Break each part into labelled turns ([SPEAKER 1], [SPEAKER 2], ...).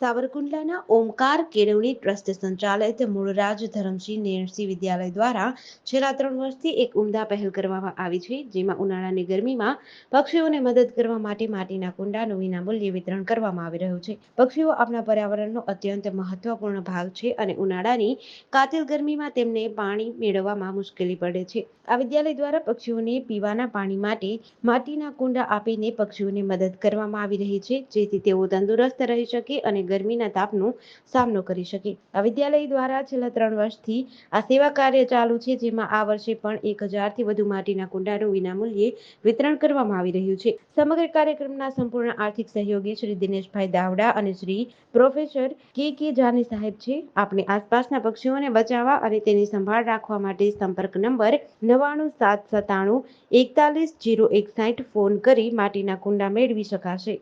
[SPEAKER 1] સાવરકુંડલાના ઓમકાર કેળવણી ટ્રસ્ટ સંચાલિત મૂળરાજ ધરમસિંહ નેરસિંહ વિદ્યાલય દ્વારા છેલ્લા ત્રણ વર્ષથી એક ઉમદા પહેલ કરવામાં આવી છે, જેમાં ઉનાળાની ગરમીમાં પક્ષીઓને મદદ કરવા માટે માટીના કુંડાનું વિનામૂલ્યે વિતરણ કરવામાં આવી રહ્યું છે. પક્ષીઓ આપણા પર્યાવરણનો અત્યંત મહત્વપૂર્ણ ભાગ છે અને ઉનાળાની કાતિલ ગરમીમાં તેમને પાણી મેળવવામાં મુશ્કેલી પડે છે. આ વિદ્યાલય દ્વારા પક્ષીઓને પીવાના પાણી માટે માટીના કુંડા આપીને પક્ષીઓને મદદ કરવામાં આવી રહી છે, જેથી તેઓ તંદુરસ્ત રહી શકે અને ગરમીના તાપનો સામનો કરી શકે. આ વિદ્યાલય દ્વારા છેલ્લા ત્રણ વર્ષથી આ સેવા કાર્ય ચાલુ છે, જેમાં આ વર્ષે પણ એક હજારથી વધુ માટીના કુંડાનું વિનામૂલ્યે વિતરણ કરવામાં આવી રહ્યું છે. સમગ્ર કાર્યક્રમના સંપૂર્ણ આર્થિક સહયોગી શ્રી દિનેશભાઈ દાવડા અને શ્રી પ્રોફેસર કે કે જાની સાહેબ છે આપણે આસપાસના પક્ષીઓને બચાવવા અને તેની સંભાળ રાખવા માટે સંપર્ક નંબર નવ્વાણું સાત સત્તાણું એકતાલીસ જીરો એકસાઠ ફોન કરી માટીના કુંડા મેળવી શકાશે.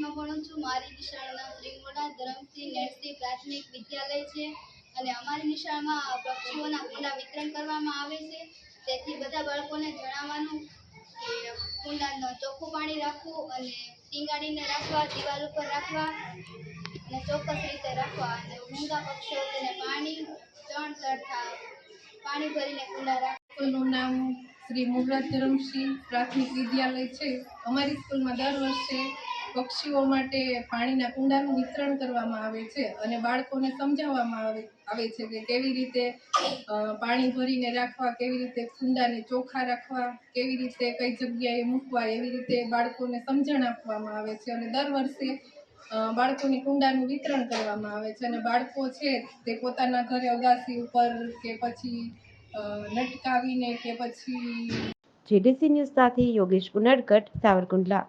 [SPEAKER 2] આઠમાં ભણું છું. મારી નિશાળના શ્રીમોડા ધરમસિંહ નેરસિંહ પ્રાથમિક વિદ્યાલય છે અને અમારી નિશાળમાં પક્ષીઓના કુંડા વિતરણ કરવામાં આવે છે. તેથી બધા બાળકોને જણાવવાનું કે કુંડાનો ચોખ્ખું પાણી રાખવું અને ટીંગાડીને રાખવા, દિવાલ ઉપર રાખવા અને ચોક્કસ રીતે રાખવા અને ઊંઘા પક્ષીઓ તેને પાણી, ચણ તરથા પાણી ભરીને કુંડા
[SPEAKER 3] રાખવાનું નામ શ્રી મુગરાજ ધરમસિંહ પ્રાથમિક વિદ્યાલય છે. અમારી સ્કૂલમાં દર વર્ષે પક્ષીઓ માટે પાણીના કુંડાનું વિતરણ કરવામાં આવે છે અને બાળકોને સમજાવવામાં આવે આવે છે કે કેવી રીતે પાણી ભરીને રાખવા, કેવી રીતે કુંડાને ચોખ્ખા રાખવા, કેવી રીતે કઈ જગ્યાએ મૂકવા, એવી રીતે બાળકોને સમજણ આપવામાં આવે છે અને દર વર્ષે બાળકોની કુંડાનું વિતરણ કરવામાં આવે છે અને બાળકો છે તે પોતાના ઘરે અગાસી ઉપર કે પછી લટકાવીને કે પછી
[SPEAKER 1] જેડીસી ન્યૂઝ સાથે યોગેશ ઉનડકટ, સાવરકુંડલા.